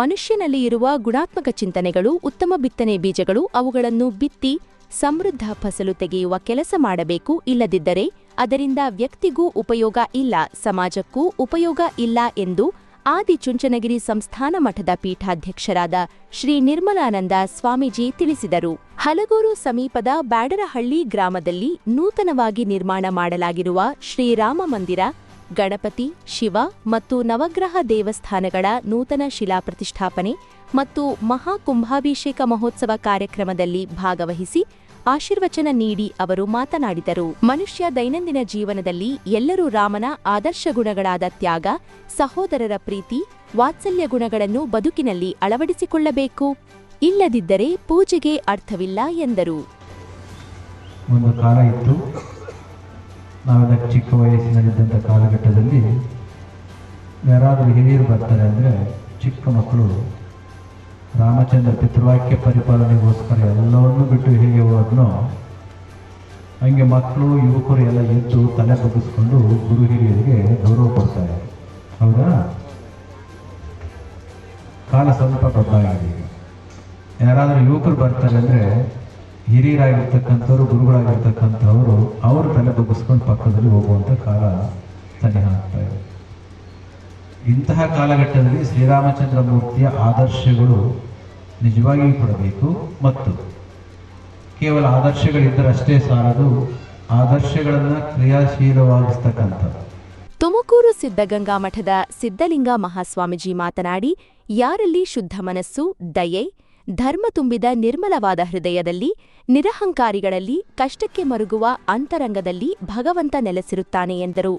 ಮನುಷ್ಯನಲ್ಲಿ ಇರುವ ಗುಣಾತ್ಮಕ ಚಿಂತನೆಗಳು, ಉತ್ತಮ ಬಿತ್ತನೆ ಬೀಜಗಳು, ಅವುಗಳನ್ನು ಬಿತ್ತಿ ಸಮೃದ್ಧ ಫಸಲು ತೆಗೆಯುವ ಕೆಲಸ ಮಾಡಬೇಕು. ಇಲ್ಲದಿದ್ದರೆ ಅದರಿಂದ ವ್ಯಕ್ತಿಗೂ ಉಪಯೋಗ ಇಲ್ಲ, ಸಮಾಜಕ್ಕೂ ಉಪಯೋಗ ಇಲ್ಲ ಎಂದು ಆದಿ ಚುಂಚನಗಿರಿ ಸಂಸ್ಥಾನ ಮಠದ ಪೀಠಾಧ್ಯಕ್ಷರಾದ ಶ್ರೀ ನಿರ್ಮಲಾನಂದ ಸ್ವಾಮೀಜಿ ತಿಳಿಸಿದರು. ಹಲಗೂರು ಸಮೀಪದ ಬ್ಯಾಡರಹಳ್ಳಿ ಗ್ರಾಮದಲ್ಲಿ ನೂತನವಾಗಿ ನಿರ್ಮಾಣ ಮಾಡಲಾಗಿರುವ ಶ್ರೀರಾಮ ಮಂದಿರ ಗಣಪತಿ, ಶಿವ ಮತ್ತು ನವಗ್ರಹ ದೇವಸ್ಥಾನಗಳ ನೂತನ ಶಿಲಾ ಪ್ರತಿಷ್ಠಾಪನೆ ಮತ್ತು ಮಹಾಕುಂಭಾಭಿಷೇಕ ಮಹೋತ್ಸವ ಕಾರ್ಯಕ್ರಮದಲ್ಲಿ ಭಾಗವಹಿಸಿ ಆಶೀರ್ವಚನ ನೀಡಿ ಅವರು ಮಾತನಾಡಿದರು. ಮನುಷ್ಯ ದೈನಂದಿನ ಜೀವನದಲ್ಲಿ ಎಲ್ಲರೂ ರಾಮನ ಆದರ್ಶ ಗುಣಗಳಾದ ತ್ಯಾಗ, ಸಹೋದರರ ಪ್ರೀತಿ, ವಾತ್ಸಲ್ಯ ಗುಣಗಳನ್ನು ಬದುಕಿನಲ್ಲಿ ಅಳವಡಿಸಿಕೊಳ್ಳಬೇಕು. ಇಲ್ಲದಿದ್ದರೆ ಪೂಜೆಗೆ ಅರ್ಥವಿಲ್ಲ ಎಂದರು. ನಾವೆಲ್ಲ ಚಿಕ್ಕ ವಯಸ್ಸಿನಲ್ಲಿದ್ದಂಥ ಕಾಲಘಟ್ಟದಲ್ಲಿ ಯಾರಾದರೂ ಹಿರಿಯರು ಬರ್ತಾರೆ ಅಂದರೆ ಚಿಕ್ಕ ಮಕ್ಕಳು ರಾಮಚಂದ್ರ ಪಿತೃವಾಕ್ಯ ಪರಿಪಾಲನೆಗೋಸ್ಕರ ಎಲ್ಲವನ್ನೂ ಬಿಟ್ಟು ಹೇಗೆ ಹೋದ್ನೋ, ಹಂಗೆ ಮಕ್ಕಳು, ಯುವಕರು ಎಲ್ಲ ಎದ್ದು ತಲೆ ಬಗ್ಗಿಸ್ಕೊಂಡು ಗುರು ಹಿರಿಯರಿಗೆ ಗೌರವ ಕೊಡ್ತಾರೆ. ಹೌದಾ? ಕಾಲ ಸ್ವಲ್ಪ ಬದಲಾಗಿದೆ ಯಾರಾದರೂ ಯುವಕರು ಬರ್ತಾರೆ ಅಂದರೆ ಹಿರಿಯರಾಗಿರ್ತಕ್ಕಂಥವ್ರು, ಗುರುಗಳಾಗಿರ್ತಕ್ಕಂಥವರು, ಅವರು ತಲೆ ಬಗ್ಗಿಸ್ಕೊಂಡು ಪಕ್ಕದಲ್ಲಿ ಹೋಗುವಂಥ ಕಾಲ ಸನಿಹ ಆಗ್ತಾ ಇದೆ ಇಂತಹ ಕಾಲಘಟ್ಟದಲ್ಲಿ ಶ್ರೀರಾಮಚಂದ್ರ ಮೂರ್ತಿಯ ಆದರ್ಶಗಳು ನಿಜವಾಗಿಯೂ ಕೊಡಬೇಕು. ಮತ್ತು ಕೇವಲ ಆದರ್ಶಗಳಿದ್ದರೆ ಅಷ್ಟೇ ಸಾಲದು, ಆದರ್ಶಗಳನ್ನು ಕ್ರಿಯಾಶೀಲವಾಗಿಸ್ತಕ್ಕಂಥದ್ದು. ತುಮಕೂರು ಸಿದ್ಧಗಂಗಾ ಮಠದ ಸಿದ್ಧಲಿಂಗ ಮಹಾಸ್ವಾಮೀಜಿ ಮಾತನಾಡಿ, ಯಾರಲ್ಲಿ ಶುದ್ಧ ಮನಸ್ಸು, ದಯೆ ಧರ್ಮ ತುಂಬಿದ ನಿರ್ಮಲವಾದ ಹೃದಯದಲ್ಲಿ, ನಿರಹಂಕಾರಿಗಳಲ್ಲಿ, ಕಷ್ಟಕ್ಕೆ ಮರುಗುವ ಅಂತರಂಗದಲ್ಲಿ ಭಗವಂತ ನೆಲೆಸಿರುತ್ತಾನೆ ಎಂದರು.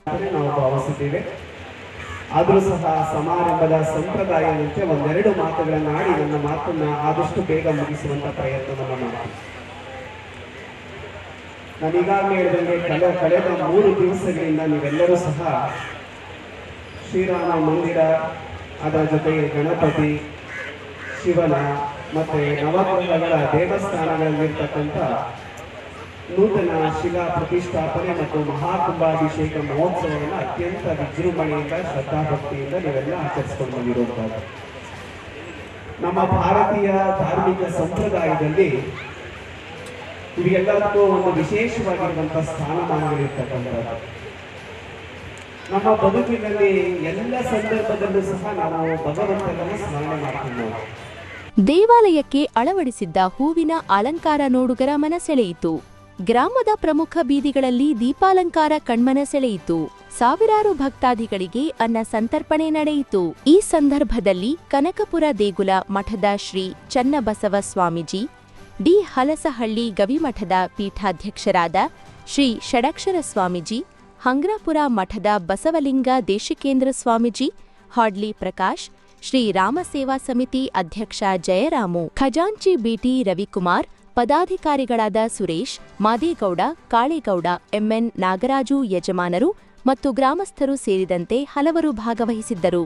ಆದರೂ ಸಹ ಸಮಾರಂಭದ ಸಂಪ್ರದಾಯದಂತೆ ಒಂದೆರಡು ಮಾತುಗಳನ್ನು ಆಡಿ ನನ್ನ ಮಾತನ್ನ ಆದಷ್ಟು ಬೇಗ ಮುಗಿಸುವಂತ ಪ್ರಯತ್ನವನ್ನು ಮಾಡ್ತೀನಿ. ನಾನೀಗಾಗಲೇ ಹೇಳಿದಂಗೆ ಕಳೆ ಕಳೆದ ಮೂರು ದಿವಸಗಳಿಂದ ನೀವೆಲ್ಲರೂ ಸಹ ಶ್ರೀರಾಮ ಮಂದಿರ, ಅದರ ಜೊತೆಗೆ ಗಣಪತಿ, ಶಿವನ ಮತ್ತೆ ನವಗ್ರಹಗಳ ದೇವಸ್ಥಾನಗಳಲ್ಲಿರ್ತಕ್ಕಂಥ ನೂತನ ಶಿಲಾ ಪ್ರತಿಷ್ಠಾಪನೆ ಮತ್ತು ಮಹಾಕುಂಭಾಭಿಷೇಕ ಮಹೋತ್ಸವವನ್ನು ಅತ್ಯಂತ ವಿಜೃಂಭಣೆಯಿಂದ, ಶ್ರದ್ಧಾಭಕ್ತಿಯಿಂದ ನೀವೆಲ್ಲ ಆಚರಿಸಿಕೊಂಡು ಬಂದಿರುವಂಥದ್ದು ನಮ್ಮ ಭಾರತೀಯ ಧಾರ್ಮಿಕ ಸಂಪ್ರದಾಯದಲ್ಲಿ ಇವೆಲ್ಲದಕ್ಕೂ ಒಂದು ವಿಶೇಷವಾಗಿರುವಂತಹ ಸ್ಥಾನಮಾನಗಳಿರ್ತಕ್ಕಂಥದ್ದು. ನಮ್ಮ ಬದುಕಿನಲ್ಲಿ ಎಲ್ಲ ಸಂದರ್ಭದಲ್ಲೂ ಸಹ ನಾವು ಭಗವಂತನನ್ನು ಸ್ಮರಣೆ ಮಾಡ್ತೀವಿ ದೇವಾಲಯಕ್ಕೆ ಅಳವಡಿಸಿದ್ದ ಹೂವಿನ ಅಲಂಕಾರ ನೋಡುಗರ ಮನ ಸೆಳೆಯಿತು ಗ್ರಾಮದ ಪ್ರಮುಖ ಬೀದಿಗಳಲ್ಲಿ ದೀಪಾಲಂಕಾರ ಕಣ್ಮನ ಸೆಳೆಯಿತು. ಸಾವಿರಾರು ಭಕ್ತಾದಿಗಳಿಗೆ ಅನ್ನ ಸಂತರ್ಪಣೆ ನಡೆಯಿತು. ಈ ಸಂದರ್ಭದಲ್ಲಿ ಕನಕಪುರ ದೇಗುಲ ಮಠದ ಶ್ರೀ ಚನ್ನಬಸವ ಸ್ವಾಮೀಜಿ, ಡಿ ಹಲಸಹಳ್ಳಿ ಗವಿಮಠದ ಪೀಠಾಧ್ಯಕ್ಷರಾದ ಶ್ರೀ ಷಡಕ್ಷರ ಸ್ವಾಮೀಜಿ, ಹಂಗ್ರಾಪುರ ಮಠದ ಬಸವಲಿಂಗ ದೇಶಿಕೇಂದ್ರ ಸ್ವಾಮೀಜಿ, ಹಾಡ್ಲಿ ಪ್ರಕಾಶ್ ಶ್ರೀ ರಾಮ ಸೇವಾ ಸಮಿತಿ ಅಧ್ಯಕ್ಷ ಜಯರಾಮು, ಖಜಾಂಚಿ ಬಿಟಿ ರವಿಕುಮಾರ್, ಪದಾಧಿಕಾರಿಗಳಾದ ಸುರೇಶ್, ಮಾದೇಗೌಡ, ಕಾಳೇಗೌಡ, ಎಂಎನ್ ನಾಗರಾಜು ಯಜಮಾನರು ಮತ್ತು ಗ್ರಾಮಸ್ಥರು ಸೇರಿದಂತೆ ಹಲವರು ಭಾಗವಹಿಸಿದ್ದರು.